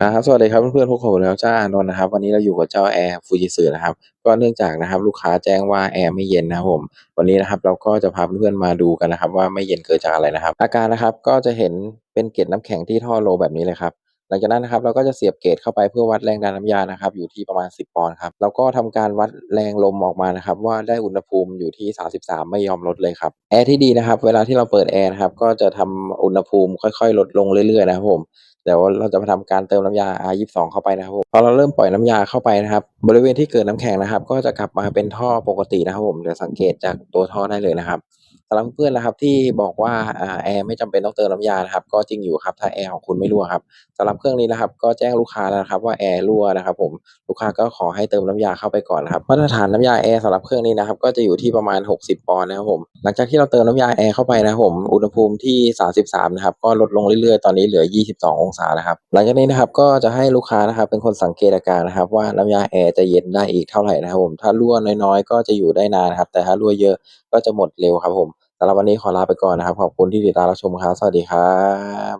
ครับสวัสดีครับเพื่อนๆพวกผมแล้วเจ้าอานนท์นะครับ วันนี้เราอยู่กับเจ้าแอร์ฟูจิสึนะครับ ก็เนื่องจากนะครับลูกค้าแจ้งว่าแอร์ไม่เย็นนะครับผม วันนี้นะครับเราก็จะพาเพื่อนๆมาดูกันนะครับ ว่าไม่เย็นเกิดจากอะไรนะครับ อาการนะครับก็จะเห็นเป็นเกล็ดน้ำแข็งที่ท่อโลแบบนี้เลยครับ หลังจากนั้นนะครับเราก็จะเสียบเกจเข้าไปเพื่อวัดแรงดันน้ำยานะครับอยู่ที่ประมาณ 10 ปอนด์ครับแล้วก็ทำการวัดแรงลมออกมานะครับว่าได้อุณหภูมิอยู่ที่ 33 ไม่ยอมลดเลยครับแอร์ที่ดีนะครับเวลาที่เราเปิดแอร์นะครับก็จะทำอุณหภูมิค่อยๆ ลดลงเรื่อยๆนะครับผมเดี๋ยวเราจะมาทำการเติมน้ำยา R22 เข้าไปนะครับผมพอเราเริ่มปล่อยน้ำยาเข้าไปนะครับ บริเวณที่เกิดน้ำแข็งนะครับ ก็จะกลับมาเป็นท่อปกตินะครับผมเดี๋ยวสังเกตจากตัวท่อได้เลยนะครับ สำหรับเพื่อนๆนะครับที่บอกว่าแอร์ไม่จำเป็นต้องเติมน้ำยานะครับก็จริงอยู่ครับถ้าแอร์ของคุณไม่รั่วครับสำหรับเครื่องนี้นะครับก็แจ้งลูกค้าแล้วนะครับว่าแอร์รั่วนะครับผมลูกค้าก็ขอให้เติมน้ำยาเข้าไปก่อนนะครับมาตรฐานน้ำยาแอร์สำหรับเครื่องนี้นะครับก็จะอยู่ที่ประมาณ 60 ปอนด์นะครับผมหลังจากที่เราเติมน้ำยาแอร์เข้าไปนะครับผมอุณหภูมิที่ 33 นะครับก็ลดลงเรื่อยๆ ตอนนี้เหลือ 22 องศานะครับหลังจากนี้นะครับก็จะให้ลูกค้านะครับเป็นคนสังเกตอาการนะครับว่าน้ำยาแอร์จะเย็นได้อีกเท่าไหร่นะครับผมถ้ารั่วน้อยๆ ก็จะอยู่ได้นานครับแต่ถ้ารั่วเยอะก็จะหมดเร็วครับผม สำหรับวันนี้ขอลาไปก่อนนะครับ ขอบคุณที่ติดตามรับชมครับ สวัสดีครับ